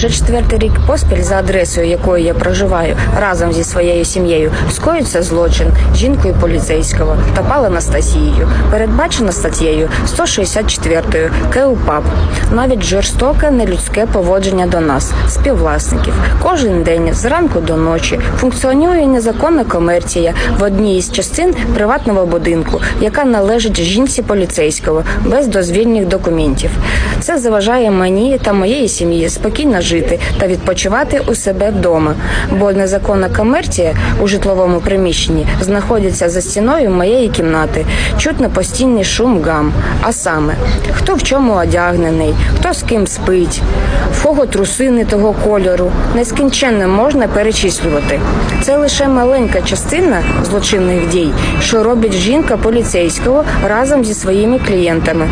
Вже четвертий рік поспіль за адресою, якою я проживаю разом зі своєю сім'єю, скоїться злочин жінкою поліцейського та пал Анастасією. Передбачено статтєю 164 КУПАП. Навіть жорстоке нелюдське поводження до нас, співвласників. Кожен день зранку до ночі функціонує незаконна комерція в одній із частин приватного будинку, яка належить жінці поліцейського без дозвільних документів. Це заважає мені та моєї сім'ї спокійно жити та відпочивати у себе вдома, бо незаконна комерція у житловому приміщенні знаходиться за стіною моєї кімнати. Чутно постійний шум гам. А саме, хто в чому одягнений, хто з ким спить, в кого труси не того кольору, нескінченно можна перечислювати. Це лише маленька частина злочинних дій, що робить жінка поліцейського разом зі своїми клієнтами.